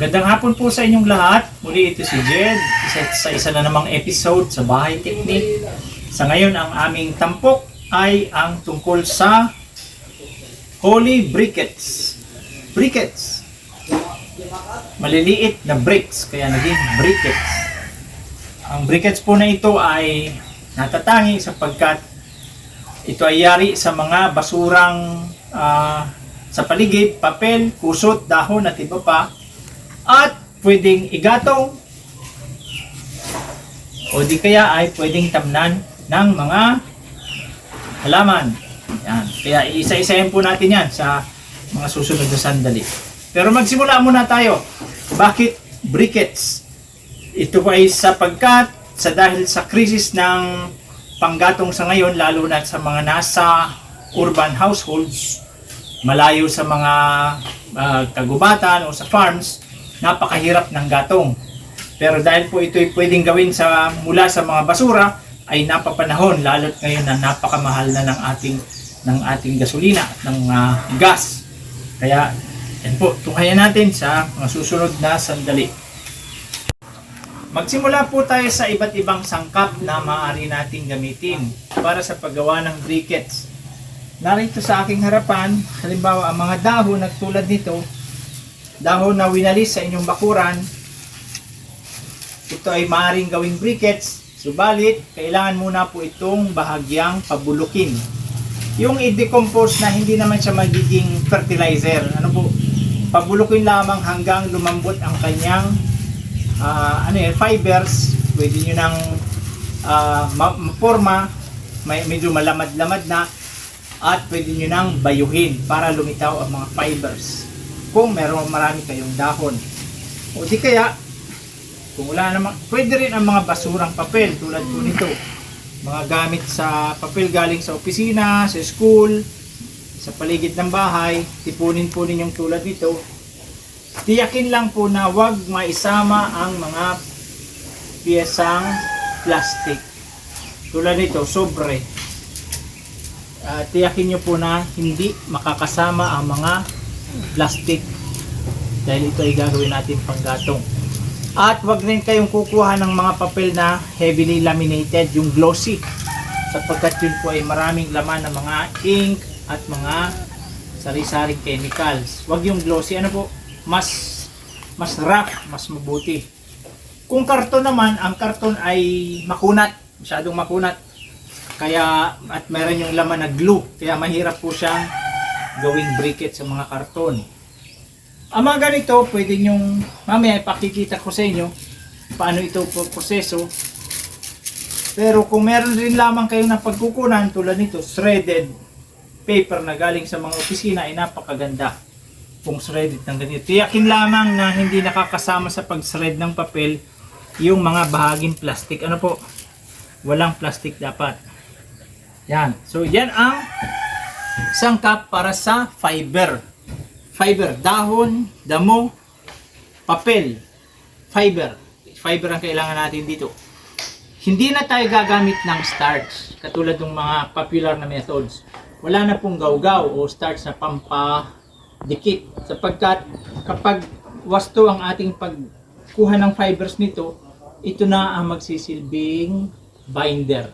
Magandang hapon po sa inyong lahat. Muli ito si Jed isa, sa isa na namang episode sa Bahay Technique. Sa ngayon, ang aming tampok ay ang tungkol sa Holy Briquettes. Briquettes. Maliliit na bricks, kaya naging briquettes. Ang briquettes po na ito ay natatangi sapagkat ito ay yari sa mga basurang ah, sa paligid, papel, kusot, dahon at iba pa. At pwedeng igatong o di kaya ay pwedeng tamnan ng mga halaman. Yan. Kaya isa-isahin po natin yan sa mga susunod na sandali. Pero magsimula muna tayo. Bakit briquettes? Ito ay sapagkat sa dahil sa krisis ng panggatong sa ngayon, lalo na sa mga nasa urban households, malayo sa mga ah, kagubatan o sa farms, napakahirap ng gatong. Pero dahil po ito ay pwedeng gawin sa mula sa mga basura, ay napapanahon lalo't ngayon na napakamahal na ng ating ng ating gasolina at ng ah, gas. Kaya yan po, tunghayan natin sa mga susunod na sandali. Magsimula po tayo sa iba't ibang sangkap na maaari nating gamitin para sa paggawa ng briquettes. Narito sa aking harapan, halimbawa ang mga dahon na tulad nito, dahon na winalis sa inyong bakuran, ito ay maaaring gawing briquettes, subalit kailangan muna po itong bahagyang pabulukin. Yung i-decompose na hindi naman siya magiging fertilizer, ano po, pabulukin lamang hanggang lumambot ang kanyang ah, ano yan, fibers, pwede nyo nang ah, ma- maporma, may, medyo malamad-lamad na, at pwede nyo nang bayuhin para lumitaw ang mga fibers. Kung meron marami kayong dahon. O di kaya, kung wala naman, pwede rin ang mga basurang papel tulad po nito. Mga gamit sa papel galing sa opisina, sa school, sa paligid ng bahay, tipunin po ninyong tulad nito. Tiyakin lang po na wag maisama ang mga piyesang plastic. Tulad nito, sobre. Ah, tiyakin nyo po na hindi makakasama ang mga plastic dahil ito ay gagawin natin panggatong. At wag rin kayong kukuha ng mga papel na heavily laminated, yung glossy. Sapagkat yun po ay maraming laman ng mga ink at mga sari-saring chemicals. Wag yung glossy, ano po, mas mas rough, mas mabuti. Kung karton naman, ang karton ay makunat, masyadong makunat. Kaya at meron yung laman na glue, kaya mahirap po siyang gawing briquette sa mga karton. Ang mga ganito, pwede nyong, mamaya ipakikita ko sa inyo paano ito po proseso. Pero kung meron rin lamang kayo na pagkukunan tulad nito, shredded paper na galing sa mga opisina ay napakaganda. Kung shredded ng ganito. Tiyakin lamang na hindi nakakasama sa pag-shred ng papel yung mga bahaging plastic. Ano po? Walang plastic dapat. Yan. So, yan ang sangkap para sa fiber. Fiber, dahon, damo, papel, fiber. Fiber ang kailangan natin dito. Hindi na tayo gagamit ng starch, katulad ng mga popular na methods. Wala na pong gawgaw o starch na pampadikit. Sapagkat kapag wasto ang ating pagkuha ng fibers nito, ito na ang magsisilbing binder.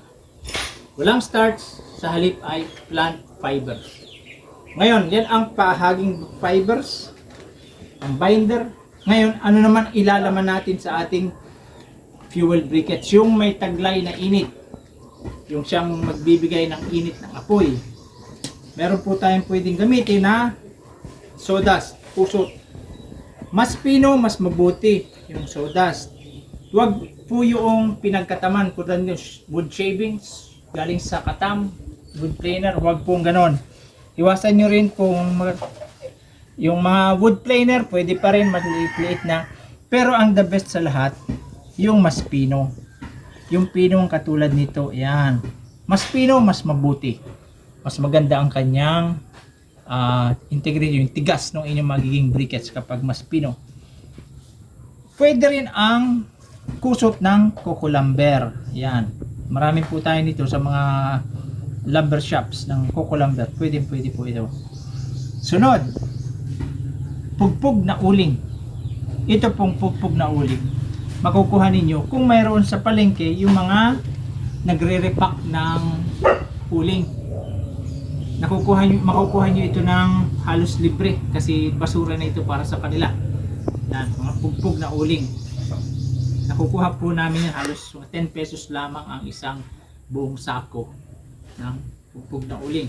Walang starch, sa halip ay plant fibers. Ngayon, yan ang pahaging fibers, ang binder. Ngayon, ano naman ilalaman natin sa ating fuel briquettes? Yung may taglay na init. Yung siyang magbibigay ng init ng apoy. Meron po tayong pwedeng gamitin na sawdust, pusot. Mas pino, mas mabuti yung sawdust. Huwag po yung pinagkataman, kulan yung wood shavings, galing sa katam, wood planer, huwag pong ganon. Iwasan nyo rin kung yung mga wood planer, pwede pa rin maliit na. Pero ang the best sa lahat, yung mas pino. Yung pinong katulad nito, yan. Mas pino, mas mabuti. Mas maganda ang kanyang ah, integrity, yung tigas ng inyong magiging briquettes kapag mas pino. Pwede rin ang kusot ng coco lumber. Yan. Marami po tayo nito sa mga lumber shops ng coco lumber. Pwede, pwede po ito. Sunod, pugpug na uling. ito pong pugpug na uling. Makukuha ninyo kung mayroon sa palengke yung mga nagre-repack ng uling. Nakukuha nyo, makukuha nyo ito ng halos libre kasi basura na ito para sa kanila. Yan, mga pugpug na uling. Nakukuha po namin yan halos 10 pesos lamang ang isang buong sako ng pugpug na uling.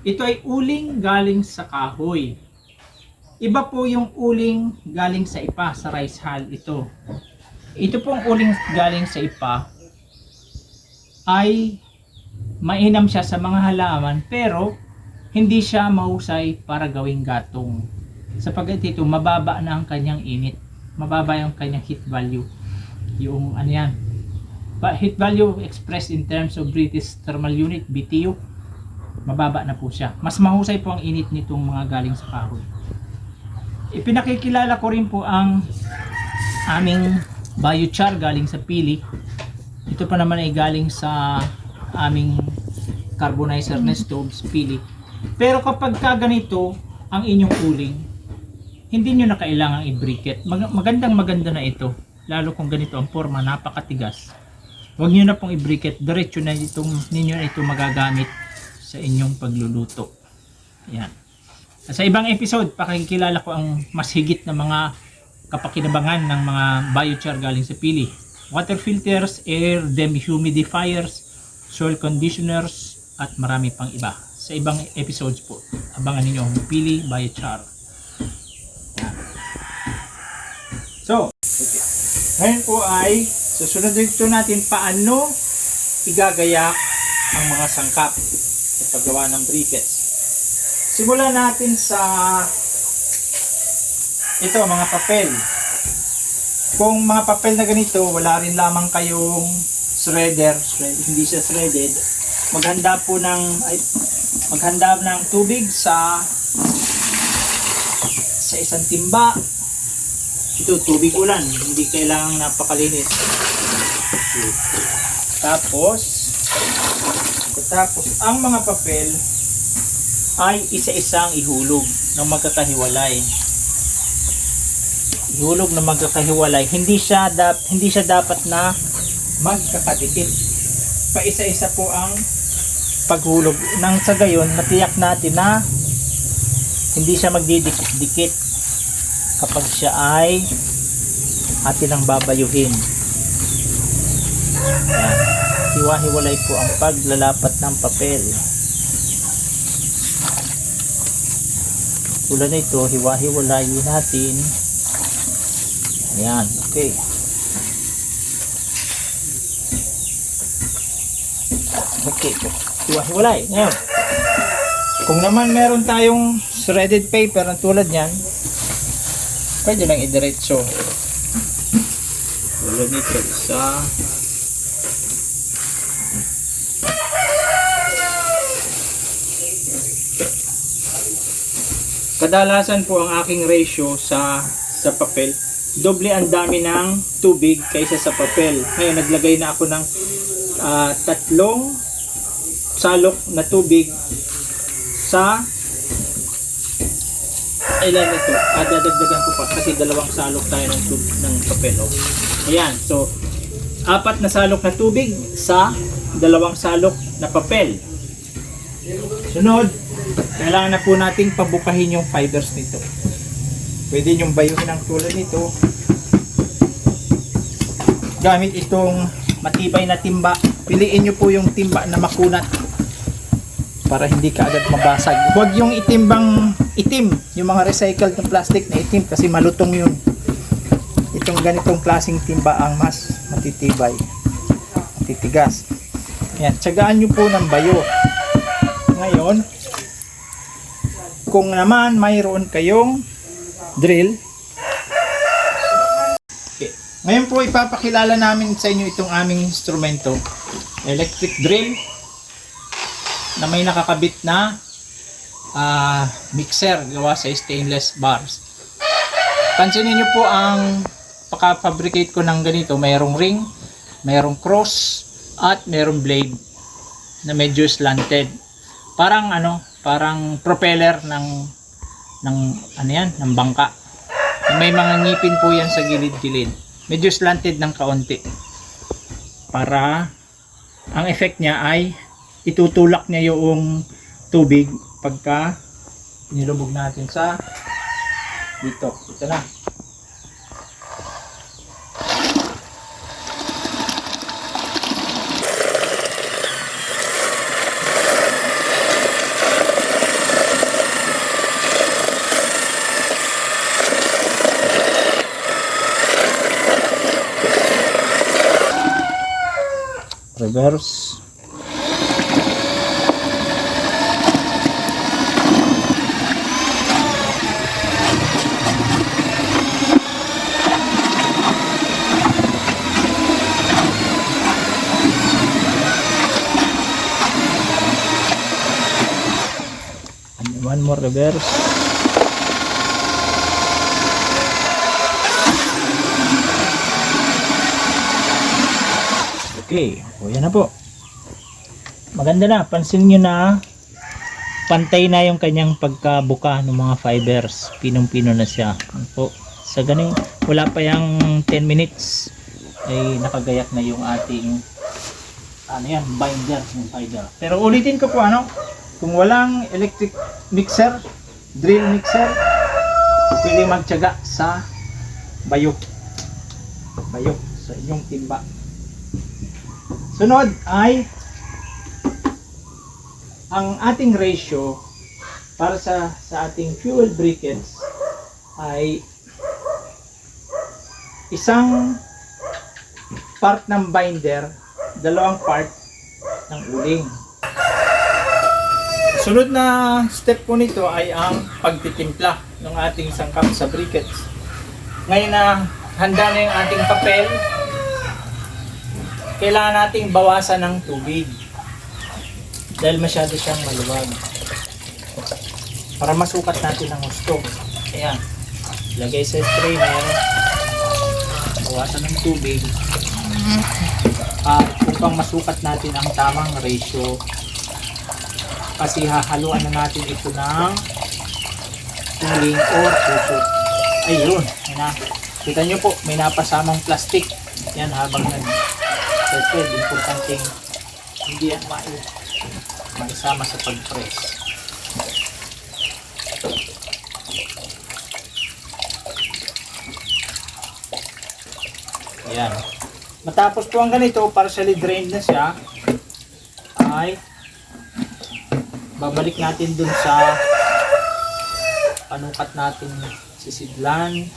Ito ay uling galing sa kahoy. Iba po yung uling galing sa ipa, sa rice hull ito. Ito pong uling galing sa ipa ay mainam siya sa mga halaman pero hindi siya mahusay para gawing gatong. Sapagkat ito mababa na ang kanyang init. Mababa yung kanyang heat value. Yung ano yan. But heat value expressed in terms of British Thermal Unit, BTU, mababa na po siya. Mas mahusay po ang init nitong mga galing sa kahoy. Ipinakikilala ko rin po ang aming biochar galing sa pili. Ito pa naman ay galing sa aming carbonizer na stoves, pili. Pero kapag ka ganito ang inyong uling, hindi nyo na kailangang i-briquette. Mag- magandang maganda na ito. Lalo kung ganito ang forma, napakatigas. Huwag nyo na pong i-briquette. Diretso na itong, ninyo na ito magagamit sa inyong pagluluto. Yan. Sa ibang episode, pakikilala ko ang mas higit na mga kapakinabangan ng mga biochar galing sa pili. Water filters, air dehumidifiers, soil conditioners, at marami pang iba. Sa ibang episodes po, abangan ninyo ang pili biochar. So, ngayon po ay susunod dito natin paano igagayak ang mga sangkap sa paggawa ng briquettes. Simulan natin sa ito, mga papel. Kung mga papel na ganito, wala rin lamang kayong shredder, shred, hindi siya shredded, maghanda po ng ay, maghanda ng tubig sa sa isang timba. Ito, tubig ulan, hindi kailangang napakalinis. Tapos, tapos ang mga papel ay isa-isang ihulog ng magkakahiwalay. Ihulog ng magkakahiwalay. Hindi siya dap hindi siya dapat na magkakadikit. Pa isa-isa po ang paghulog. Nang sa gayon, matiyak natin na hindi siya magdidikit-dikit kapag siya ay atin ang babayuhin. Ayan. Hiwa-hiwalay po ang paglalapat ng papel. Tulad nito, hiwa-hiwalayin natin. Ayan, okay. Okay, hiwa-hiwalay. Ngayon, kung naman meron tayong shredded paper na tulad niyan, pwede lang idiretso. Tulad nito, isa, Kadalasan po ang aking ratio sa sa papel, doble ang dami ng tubig kaysa sa papel. Ngayon naglagay na ako ng ah, tatlong salok na tubig sa ilan ito. Ah, dadagdagan ko pa kasi dalawang salok tayo ng, tub- ng papel. Oh. Ayan, so apat na salok na tubig sa dalawang salok na papel. Sunod, kailangan na po nating pabukahin yung fibers nito. Pwede nyong bayuhin ang tulad nito. Gamit itong matibay na timba. Piliin nyo po yung timba na makunat para hindi ka agad mabasag. Huwag yung itimbang itim, yung mga recycled na plastic na itim kasi malutong yun. Itong ganitong klaseng timba ang mas matitibay, matitigas. Yan, tsagaan nyo po ng bayo. Ngayon, kung naman mayroon kayong drill, okay. ngayon po ipapakilala namin sa inyo itong aming instrumento, electric drill, na may nakakabit na ah, mixer gawa sa stainless bars. Pansinin niyo po ang pagka-fabricate ko ng ganito, mayroong ring, mayroong cross, at mayroong blade na medyo slanted. Parang ano, parang propeller ng ng ano yan, ng bangka. May mga ngipin po yan sa gilid-gilid. Medyo slanted ng kaunti. Para ang effect niya ay itutulak niya yung tubig pagka nilubog natin sa dito. Ito na. reverse More reverse Okay, o yan na po. Maganda na, pansin nyo na pantay na yung kanyang pagkabuka ng mga fibers. Pinong-pino na siya. Ano po? Sa ganing, wala pa yung 10 minutes ay nakagayak na yung ating ano yan, binder ng fiber. Pero ulitin ko po ano, kung walang electric mixer, drill mixer, pwede magtyaga sa bayok. Bayok sa inyong timba. Sunod ay ang ating ratio para sa sa ating fuel briquettes ay isang part ng binder, dalawang part ng uling. Sunod na step po nito ay ang pagtitimpla ng ating sangkap sa briquettes. Ngayon na handa na yung ating papel, kailangan nating bawasan ng tubig dahil masyado siyang maluwag. Para masukat natin ang gusto. Ayan. Lagay sa strainer. Bawasan ng tubig. At upang masukat natin ang tamang ratio kasi hahaluan na natin ito ng tuling or puso ayun yun na kita nyo po may napasamang plastic yan habang nag Siyempre, importanteng hindi yan mai maisama sa pag-press. Ayan. Matapos po ang ganito, partially drained na siya, ay babalik natin dun sa panukat natin sisidlan.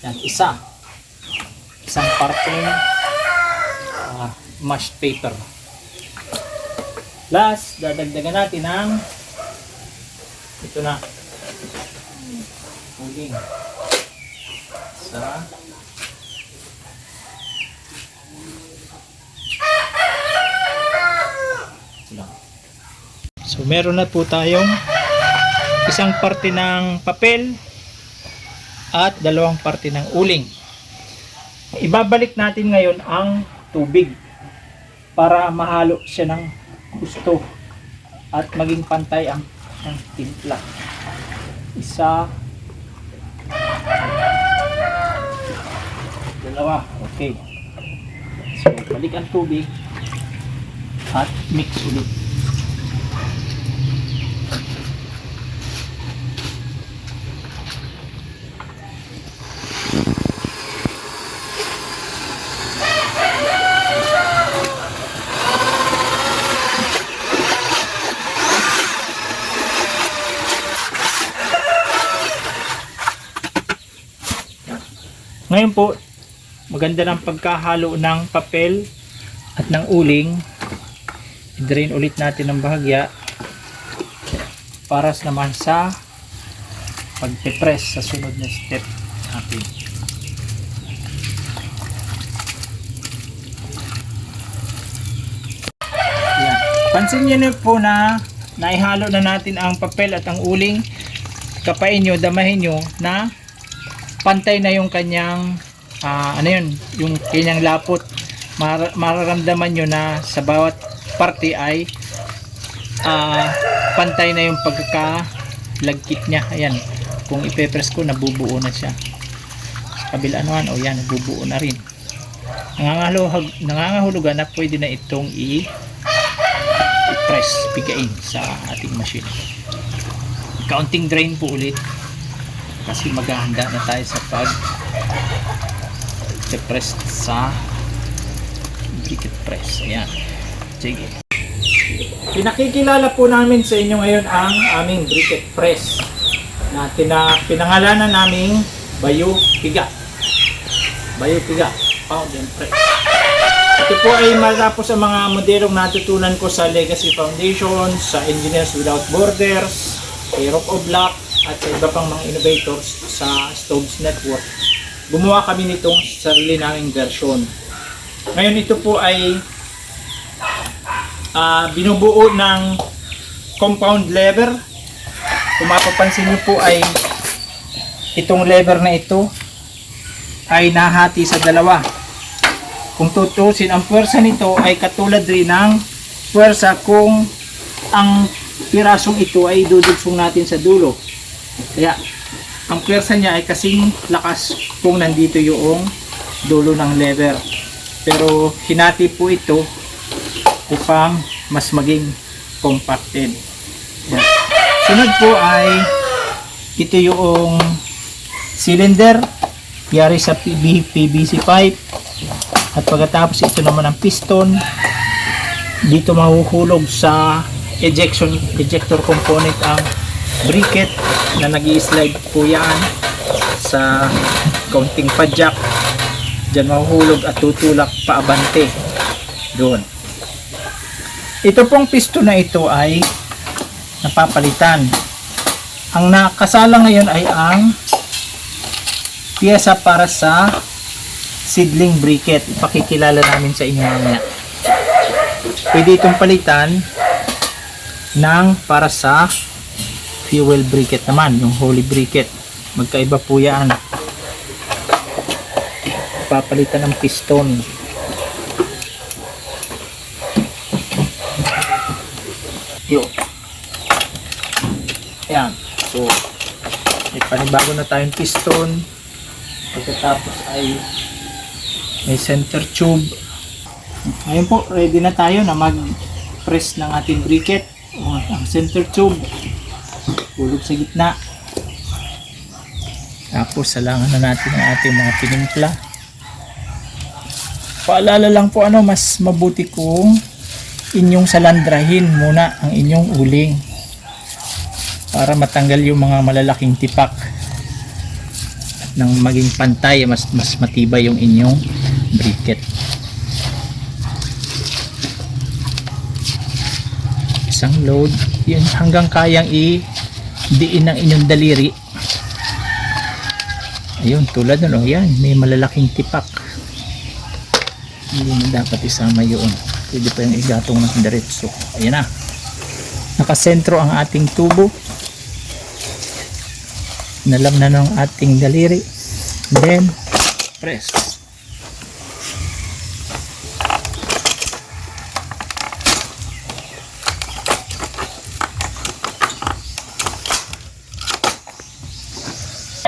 Yan, isa. Isang parteng uh, mashed paper. Last, dadagdagan natin ng ito na. Huling. Sa So meron na po tayong isang parte ng papel at dalawang parte ng uling. Ibabalik natin ngayon ang tubig para mahalo siya ng gusto at maging pantay ang, ang timpla. Isa dalawa. Okay. So, balik ang tubig at mix ulit. Ngayon po, maganda ng pagkahalo ng papel at ng uling. I-drain ulit natin ng bahagya para naman sa pagpe-press sa sunod na step natin. Yan. Pansin niyo na po na naihalo na natin ang papel at ang uling. Kapain nyo, damahin nyo na pantay na yung kanyang ah, ano yun, yung kanyang lapot. Mar- mararamdaman nyo na sa bawat parte ay ah, pantay na yung pagkakalagkit niya. Ayan. kung ipe-press ko nabubuo na siya sa kabila naman o yan nabubuo na rin nangangahulugan, nangangahulugan na pwede na itong i press pigain sa ating machine counting drain po ulit kasi maghahanda na tayo sa pag press sa briquet press ayan. Sige. Pinakikilala po namin sa inyo ngayon ang aming briquet press na tina, pinangalanan naming Bayo Piga. Bayo Piga Pound Press. Ito po ay matapos ang mga modelong natutunan ko sa Legacy Foundation, sa Engineers Without Borders, kay Rock of Block, at iba pang mga innovators sa Stoves Network. Gumawa kami nitong sarili naming version. Ngayon ito po ay ah, binubuo ng compound lever. Kung mapapansin niyo po ay itong lever na ito ay nahati sa dalawa. Kung tutusin, ang puwersa nito ay katulad rin ng puwersa kung ang pirasong ito ay dudugsong natin sa dulo. Kaya, ang puwersa niya ay kasing lakas kung nandito yung dulo ng lever. Pero, hinati po ito upang mas maging compacted. Yan. Sunod po ay ito yung cylinder yari sa PVC pipe at pagkatapos ito naman ang piston dito mahuhulog sa ejection ejector component ang briquet na nag slide po yan sa counting padjak dyan mahuhulog at tutulak paabante doon ito pong piston na ito ay napapalitan ang nakasala ngayon ay ang piyesa para sa seedling briquet. Ipakikilala namin sa inyo mamaya. Pwede itong palitan ng para sa fuel briquet naman, yung holy briquet. Magkaiba po yan. Papalitan ng piston. Yun. Yan. So, may panibago na tayong piston. Pagkatapos ay may center tube. Ngayon po, ready na tayo na mag-press ng ating briquet. O, ang center tube. Hulog sa gitna. Tapos, salangan na natin ang ating mga pinimpla. Paalala lang po ano, mas mabuti kung inyong salandrahin muna ang inyong uling para matanggal yung mga malalaking tipak at nang maging pantay mas mas matibay yung inyong briquet isang load yun hanggang kayang i diin ng inyong daliri. Ayun tulad nun oh yan. May malalaking tipak. Hindi na dapat isama yun. Pwede pa yung igatong ng diretso. Ayan na. Nakasentro ang ating tubo. Nalam na ng ating daliri. Then press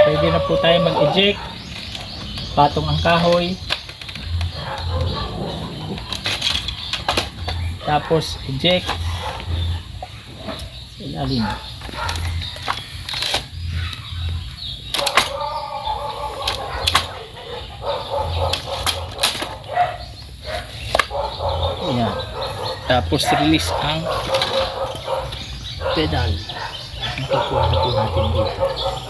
pwede na po tayo mag-eject patong ang kahoy tapos eject sa ilalim Ayan. Tapos release ang pedal. Makukuha na po natin dito.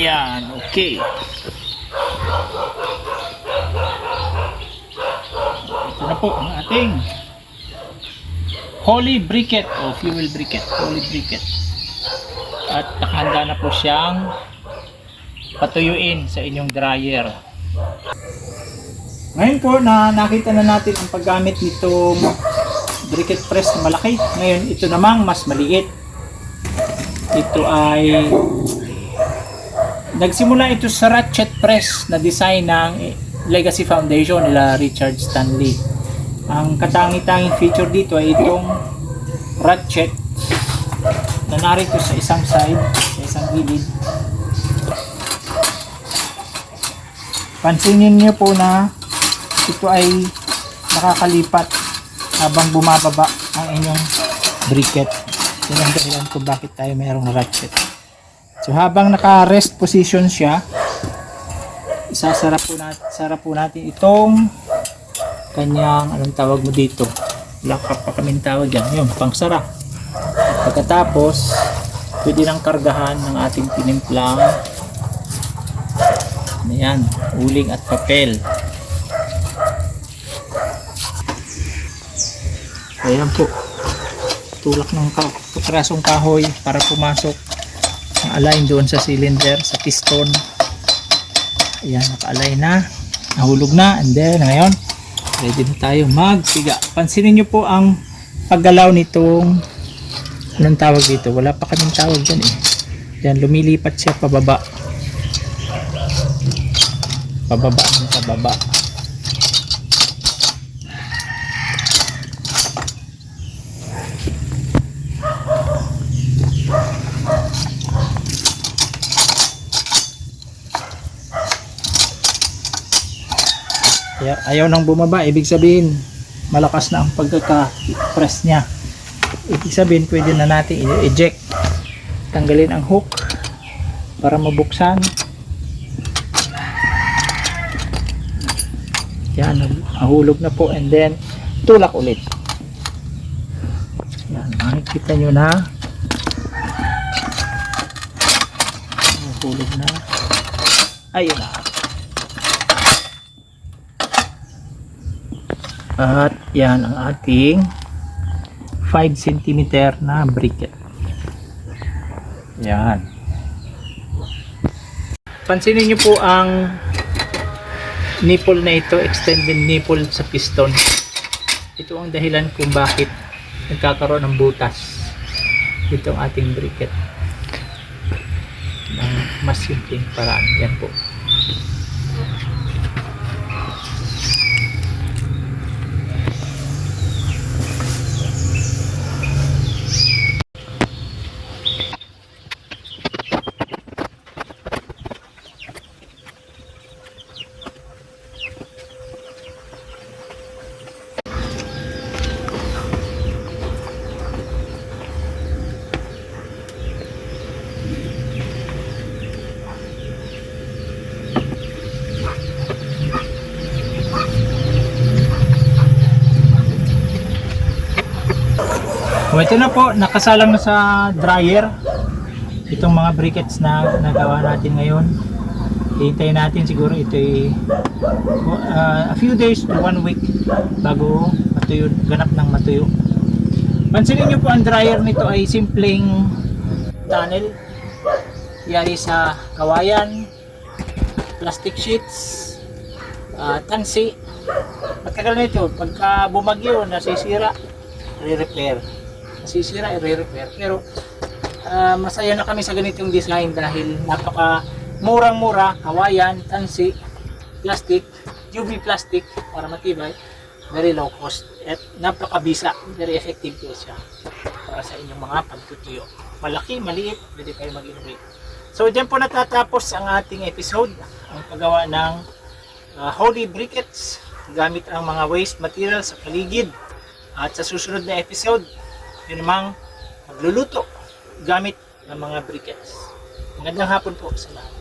Ayan, okay. Ito na po ang ating Holy Briquet o Fuel Briquet. Holy Briquet. At nakahanda na po siyang patuyuin sa inyong dryer. Ngayon po na nakita na natin ang paggamit nitong briquet press na malaki. Ngayon ito namang mas maliit. Ito ay nagsimula ito sa ratchet press na design ng Legacy Foundation nila Richard Stanley. Ang katangi-tanging feature dito ay itong ratchet narito sa isang side, sa isang gilid. Pansinin niyo po na ito ay nakakalipat habang bumababa ang inyong briquet. Yan ang dahilan kung bakit tayo mayroong ratchet. So habang naka-rest position siya, isasara po natin, sara po natin itong kanyang, anong tawag mo dito? Lock up pa kaming tawag yan. Yun, pangsara. At pagkatapos, pwede nang kargahan ng ating tinimplang Ayan, uling at papel. Ayan po. Tulak ng ka- putrasong kahoy para pumasok align doon sa cylinder, sa piston. Ayan, naka-align na. Nahulog na. And then, ngayon, ready na tayo magpiga. Pansinin nyo po ang paggalaw nitong anong tawag dito? Wala pa kaming tawag dyan eh. Yan, lumilipat siya pababa. Pababa pababa. Ayaw nang bumaba, ibig sabihin malakas na ang pagkaka-press niya. Ibig sabihin pwede na natin i-eject. Tanggalin ang hook para mabuksan. Yan, nahulog na po and then tulak ulit. Yan, makikita nyo na. Nahulog na. Ayun na. At yan ang ating 5 cm na briquet. Yan. Pansinin nyo po ang nipple na ito, extended nipple sa piston. Ito ang dahilan kung bakit nagkakaroon ng butas itong ating briquet ng mas simpleng paraan. Yan po. O ito na po, nakasalang na sa dryer itong mga briquettes na nagawa natin ngayon. Hintayin natin siguro ito ay uh, a few days to one week bago matuyo, ganap ng matuyo. Pansinin nyo po ang dryer nito ay simpleng tunnel. Yari sa kawayan, plastic sheets, uh, tansi. Matagal na ito. Pagka bumagyo, nasisira, re-repair. Nasisira, re-repair. Pero ah, masaya na kami sa ganitong design dahil napaka murang-mura, kawayan, tansi, plastic, UV plastic para matibay, very low cost at napakabisa, very effective po siya para sa inyong mga pagtutuyo. Malaki, maliit, pwede kayo mag-innovate. So, dyan po natatapos ang ating episode, ang paggawa ng uh, holy briquettes gamit ang mga waste materials sa paligid. At sa susunod na episode, yun namang magluluto gamit ng mga briquettes. Magandang hapon po sa lahat.